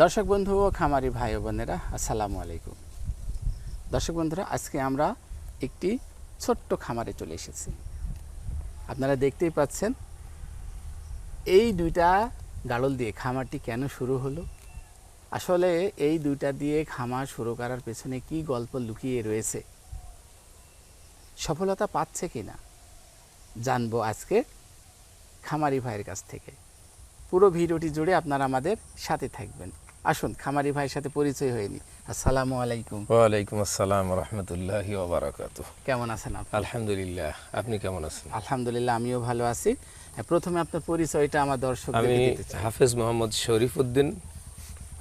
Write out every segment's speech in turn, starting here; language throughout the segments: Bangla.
দর্শক বন্ধু ও খামারি ভাই বোনেরা, আসসালামু আলাইকুম। দর্শক বন্ধুরা, আজকে আমরা একটি ছোট্ট খামারে চলে এসেছি। আপনারা দেখতেই পাচ্ছেন, এই দুইটা গাড়ল দিয়ে খামারটি কেন শুরু হলো? আসলে এই দুইটা দিয়ে খামার শুরু করার পেছনে কি গল্প লুকিয়ে রয়েছে? সফলতা পাচ্ছে কি না জানব আজকে খামারি ভাইয়ের কাছ থেকে। পুরো ভিডিওটি জুড়ে আপনারা আমাদের সাথে থাকবেন। আসুন খামারি ভাইয়ের সাথে পরিচয় হয়নি আসসালামু আলাইকুম। ওয়ালাইকুম আসসালাম রহমতুল্লাহ ওবরাকাত কেমন আছেন আপনি? আলহামদুলিল্লাহ আপনি কেমন আছেন? আলহামদুলিল্লাহ আমিও ভালো আছি। প্রথমে আপনার পরিচয়টা আমার দর্শকদের আমি দিতে চাই। হাফেজ মোহাম্মদ শরীফ উদ্দিন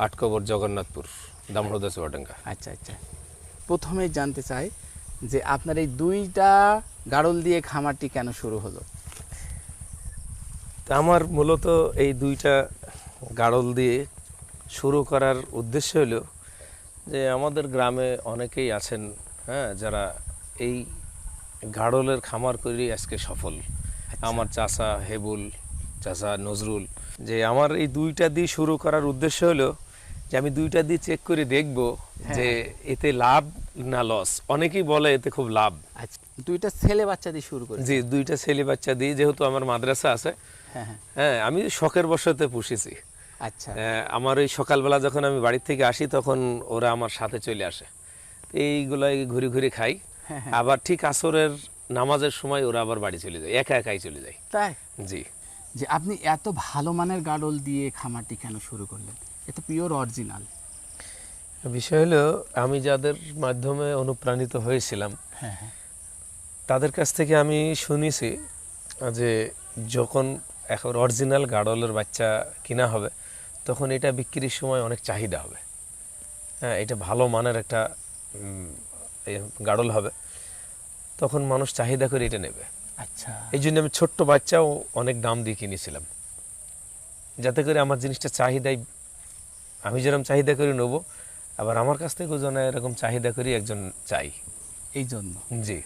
আটকবর জগন্নাথপুর দামোদা চুয়াডাঙ্গা। আচ্ছা আচ্ছা। প্রথমেই জানতে চাই যে আপনার এই দুইটা গাড়ল দিয়ে খামারটি কেন শুরু হলো? তা আমার মূলত এই দুইটা গাড়ল দিয়ে শুরু করার উদ্দেশ্য হলো যে আমাদের গ্রামে অনেকেই আছেন হ্যাঁ যারা এই গাড়লের খামার করেই আজকে সফল। আমার চাচা হেবুল চাচা নজরুল যে আমার এই দুইটা দিয়ে শুরু করার উদ্দেশ্য হলো যে আমি দুইটা দিয়ে চেক করে দেখব যে এতে লাভ না লস অনেকেই বলে এতে খুব লাভ। আচ্ছা দুইটা ছেলে বাচ্চা দিয়ে শুরু করে জি দুইটা ছেলে বাচ্চা দিয়ে যেহেতু আমার মাদ্রাসা আছে হ্যাঁ হ্যাঁ। হ্যাঁ আমি শখের বশতে পুষেছি। আচ্ছা। আমার ওই সকালবেলা যখন আমি বাড়ি থেকে আসি তখন ওরা আমার সাথে চলে আসে। এইগুলাই ঘুরে ঘুরে খাই। হ্যাঁ, আবার ঠিক আসরের নামাজের সময় ওরা আবার বাড়ি চলে যায় একা একাই চলে যায়। তাই? জি। যে আপনি এত ভালো মানের গাড়ল দিয়ে খামারটি কেন শুরু করলেন? এটা পিওর অরিজিনাল বিষয় হলো আমি যাদের মাধ্যমে অনুপ্রাণিত হয়েছিলাম হ্যাঁ হ্যাঁ। তাদের কাছ থেকে আমি শুনেছি যে যখন এখন অরিজিনাল গাড়লের বাচ্চা কিনা হবে তখন এটা বিক্রির সময় অনেক চাহিদা হবে। হ্যাঁ এটা ভালো মানের একটা গাড়ল হবে। তখন মানুষ চাহিদা করে এটা নেবে। আচ্ছা। এই জন্য আমি ছোট্ট বাচ্চাও অনেক দাম দিয়ে কিনেছিলাম। যাতে করে আমার জিনিসটা চাহিদাই আমি যেরকম চাহিদা করে নেব আবার আমার কাছ থেকেও যেন এরকম চাহিদা করে একজন চাই। এই জন্য? জি।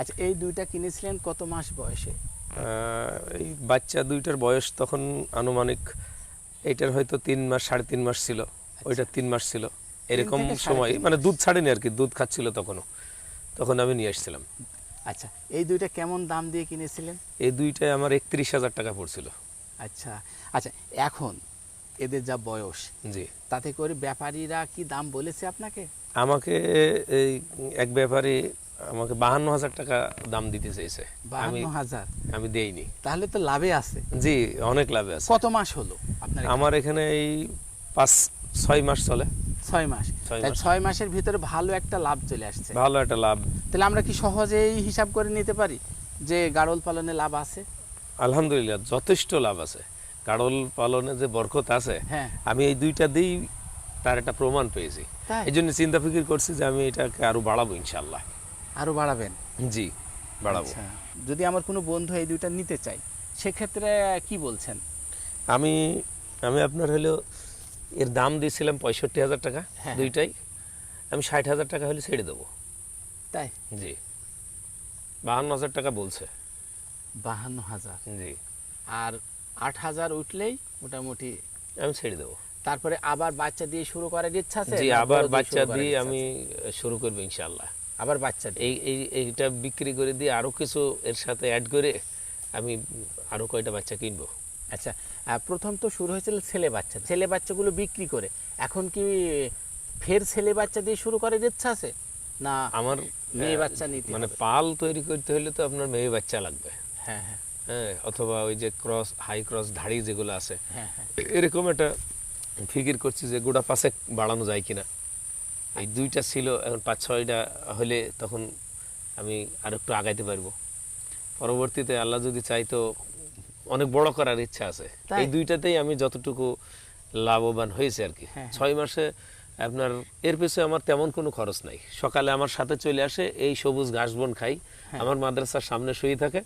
আচ্ছা এই দুইটা কিনেছিলেন কত মাস বয়সে? এই বাচ্চা দুইটার বয়স তখন আনুমানিক এইটার হয়তো তিন মাস সাড়ে তিন মাস ছিল। ওইটার তিন মাস ছিল। এরকম সময় মানে দুধ ছাড়েনি আর কি দুধ খাচ্ছিল তখনও। তখন আমি নিয়ে আসছিলাম। আচ্ছা এই দুইটা কেমন দাম দিয়ে কিনেছিলেন? এই দুইটাই আমার একত্রিশ হাজার টাকা পড়ছিল। আচ্ছা আচ্ছা এখন এদের যা বয়স জি। তাতে করে ব্যাপারীরা কি দাম বলেছে আপনাকে? আমাকে এই এক ব্যাপারে আমাকে বাহান্ন হাজার টাকা দাম দিতে চাইছে আমি বাহান্ন হাজার? আমি দেইনি। তাহলে তো লাভে আছে। জি অনেক লাভে আছে। কত মাস হলো আপনার আমার এখানে এই পাঁচ ছয় মাস চলে। ছয় মাস। ছয় মাসের ভিতরে ভালো একটা লাভ চলে আসছে। ভালো একটা লাভ। তাহলে আমরা কি সহজেই হিসাব করে নিতে পারি যে গাড়ল পালনে লাভ আছে? আলহামদুলিল্লাহ যথেষ্ট লাভ আছে। কাড়ল পালনে যে বরকত আছে হ্যাঁ। আমি এই দুইটা দিয়েই তার একটা প্রমাণ পেয়েছি। এই জন্য চিন্তা ফিকির করছি যে আমি এটাকে আরও বাড়াবো ইনশাল্লাহ আরও বাড়াবেন। জি বাড়াবো। আচ্ছা যদি আমার কোনো বন্ধু এই দুইটা নিতে চাই সেক্ষেত্রে কি বলছেন? আমি আমি আপনার হলো এর দাম দিয়েছিলাম পঁয়ষট্টি হাজার টাকা হ্যাঁ। দুইটাই। আমি ষাট হাজার টাকা হলে ছেড়ে দেবো। তাই? জি। বাহান্ন হাজার টাকা বলছে। বাহান্ন হাজার? জি। আর আট হাজার উঠলেই মোটামুটি আমি ছেড়ে দেবো। তারপরে আবার বাচ্চা দিয়ে শুরু করার ইচ্ছা আছে জি আবার বাচ্চা দিয়ে আমি শুরু করব ইনশাল্লাহ আবার বাচ্চা এই এই এইটা বিক্রি করে দিয়ে আরও কিছু এর সাথে অ্যাড করে আমি আরও কয়টা বাচ্চা কিনবো। আচ্ছা প্রথম তো শুরু হয়েছিল ছেলে বাচ্চা ছেলে বাচ্চাগুলো বিক্রি করে। এখন কি ফের ছেলে বাচ্চা দিয়ে শুরু করার ইচ্ছা আছে? না আমার মেয়ে বাচ্চা নিতে মানে পাল তৈরি করতে হলে তো আপনার মেয়ে বাচ্চা লাগবে। হ্যাঁ হ্যাঁ। হ্যাঁ অথবা ওই যে ক্রস হাই ক্রস ধাড়ি যেগুলো আছে হ্যাঁ হ্যাঁ। এরকম একটা ফিকির করছি যে গোটা পাশে বাড়ানো যায় কিনা। এই দুইটা ছিল এখন পাঁচ ছয়টা হলে তখন আমি আর একটু আগাইতে পারব। পরবর্তীতে আল্লাহ যদি চাই তো অনেক বড় করার ইচ্ছা আছে। এই দুইটাতেই আমি যতটুকু লাভবান হয়েছে আর কি। হ্যাঁ, ছয় মাসে আপনার এর পেছনে আমার তেমন কোনো খরচ নাই। সকালে আমার সাথে চলে আসে এই সবুজ ঘাস বন খাই হ্যাঁ। আমার মাদ্রাসার সামনে শুয়ে থাকে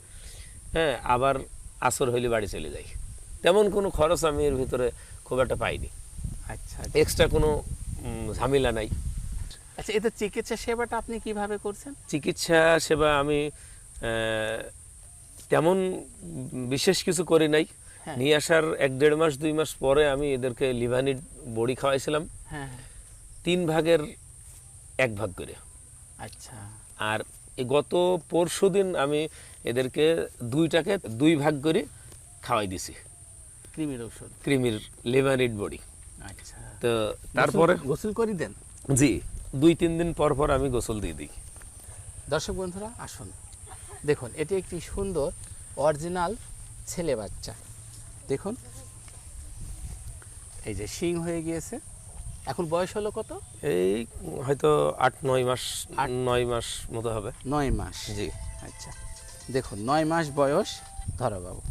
হ্যাঁ আবার আসর হইলে বাড়ি চলে যাই। তেমন কোনো খরচ আমি এর ভিতরে খুব একটা পাইনি। আচ্ছা এক্সট্রা কোনো ঝামেলা নাই। আচ্ছা এটা চিকিৎসা সেবাটা আপনি কীভাবে করছেন? চিকিৎসা সেবা আমি তেমন বিশেষ কিছু করি নাই। হ্যাঁ। নিয়ে আসার এক দেড় মাস দুই মাস পরে আমি এদেরকে লিভানিড বড়ি খাওয়াইছিলাম। হ্যাঁ হ্যাঁ। তিন ভাগের এক ভাগ করে। আচ্ছা। আর গত পরশু দিন আমি এদেরকে দুইটাকে দুই ভাগ করে খাওয়াই দিছি। কৃমির ঔষধ। ক্রিমির লিভানিড বড়ি। আচ্ছা। তো তারপরে গোসল করে দেন? জি। দুই তিন দিন পর পর আমি গোসল দিয়ে দিই। দর্শক বন্ধুরা আসুন। দেখুন এটি একটি সুন্দর অরিজিনাল ছেলে বাচ্চা। দেখুন। এই যে শিং হয়ে গিয়েছে। এখন বয়স হলো কত? এই হয়তো আট নয় মাস আট। নয় মাস মতো হবে। নয় মাস। জি। আচ্ছা। দেখুন নয় মাস বয়স ধরো বাবু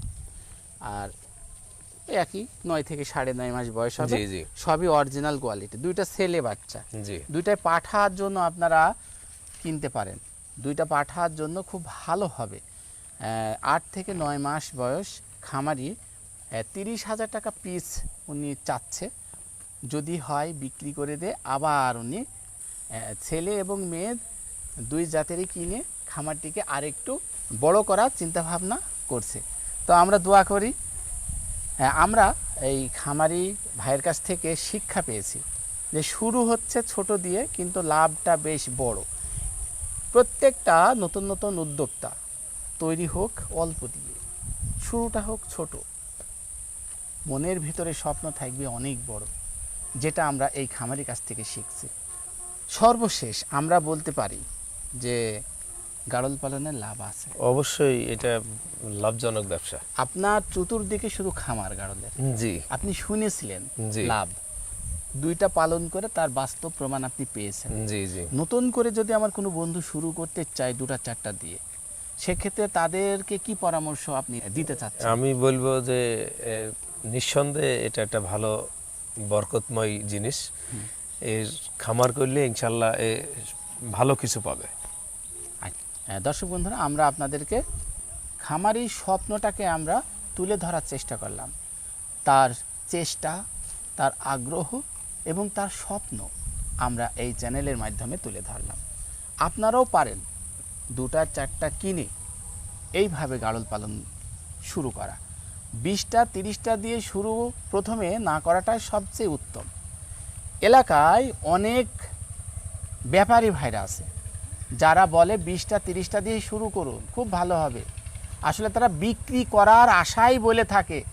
আর একই নয় থেকে সাড়ে নয় মাস বয়স হবে। সবই অরিজিনাল কোয়ালিটি দুইটা ছেলে বাচ্চা। দুইটাই পাঠার জন্য আপনারা কিনতে পারেন। দুইটা পাঠার জন্য খুব ভালো হবে। আট থেকে নয় মাস বয়স খামারি তিরিশ হাজার টাকা পিস উনি চাচ্ছে। যদি হয় বিক্রি করে দে আবার উনি ছেলে এবং মেয়ে দুই জাতেরই কিনে খামারটিকে আরেকটু বড় করার চিন্তাভাবনা করছে। তো আমরা দোয়া করি আমরা এই খামারি ভাইয়ের কাছ থেকে শিক্ষা পেয়েছি যে শুরু হচ্ছে ছোট দিয়ে, কিন্তু লাভটা বেশ বড়। প্রত্যেকটা নতুন নতুন উদ্যোক্তা তৈরি হোক অল্প দিয়ে, শুরুটা হোক ছোট। মনের ভিতরে স্বপ্ন থাকবে অনেক বড়, যেটা আমরা এই খামারির কাছ থেকে শিখছি। সর্বশেষ আমরা বলতে পারি যে গাড়ল পালনের লাভ আছে। অবশ্যই এটা লাভজনক ব্যবসা। আপনার চতুর্দিকে শুধু খামার গাড়লের জি। আপনি শুনেছিলেন। লাভ। দুইটা পালন করে তার বাস্তব প্রমাণ আপনি পেয়েছেন। জি জি। নতুন করে যদি আমার কোনো বন্ধু শুরু করতে চায় দুটা চারটা দিয়ে সেক্ষেত্রে তাদেরকে কি পরামর্শ আপনি দিতে চাচ্ছেন? আমি বলব যে নিঃসন্দেহে এটা একটা ভালো বরকতময় জিনিস। এর খামার করলে ইনশাল্লাহ ভালো কিছু পাবে। দর্শক বন্ধুরা, আমরা আপনাদেরকে খামারি স্বপ্নটাকে আমরা তুলে ধরার চেষ্টা করলাম। তার চেষ্টা, তার আগ্রহ এবং তার স্বপ্ন আমরা এই চ্যানেলের মাধ্যমে তুলে ধরলাম। আপনারাও পারেন দুটা, চারটা কিনে এইভাবে গাড়ল পালন শুরু করা। বিশটা, তিরিশটা দিয়ে শুরু, প্রথমে না করাটাই সবচেয়ে উত্তম। এলাকায় অনেক ব্যাপারী ভাইরা আছে। যারা বলে বিশটা, তিরিশটা দিয়ে শুরু করুন, খুব ভালো হবে। আসলে তারা বিক্রি করার আশাই বলে থাকে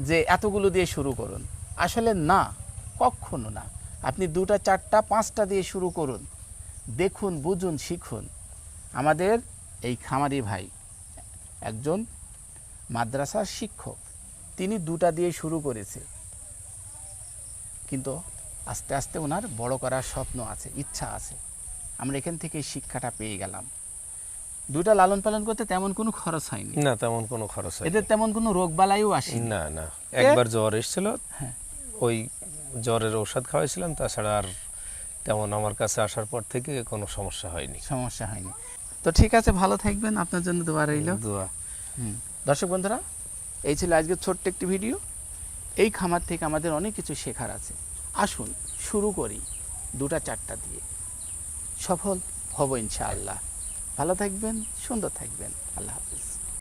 যে এতগুলো দিয়ে শুরু করুন। আসলে না, কখনো না। আপনি দুটা, চারটা, পাঁচটা দিয়ে শুরু করুন। দেখুন, বুঝুন, শিখুন। আমাদের এই খামারি ভাই একজন মাদ্রাসার শিক্ষক। তিনি দুটা দিয়ে শুরু করেছে। কিন্তু আস্তে আস্তে ওনার বড় করার স্বপ্ন আছে, ইচ্ছা আছে। আমরা এখান থেকে শিক্ষাটা পেয়ে গেলাম। দুটা লালন পালন করতে তেমন কোনো খরচ হয়নি। না তেমন কোনো খরচ হয় এদের তেমন কোনো রোগ বালাইও আসে না না। একবার জ্বর এসেছিল হ্যাঁ। ওই জ্বরের ঔষধ খাওয়াইছিলাম তাছাড়া আর তেমন আমার কাছে আসার পর থেকে কোনো সমস্যা হয়নি। সমস্যা হয়নি। তো ঠিক আছে ভালো থাকবেন আপনার জন্য দোয়া রইল। দোয়া। হুম। দর্শক বন্ধুরা এই ছিল আজকের ছোট্ট একটি ভিডিও। এই খামার থেকে আমাদের অনেক কিছু শেখার আছে। আসুন শুরু করি দুটা চারটা দিয়ে। সফল হব ইনশাআল্লাহ। ভালো থাকবেন সুন্দর থাকবেন। আল্লাহ হাফিজ।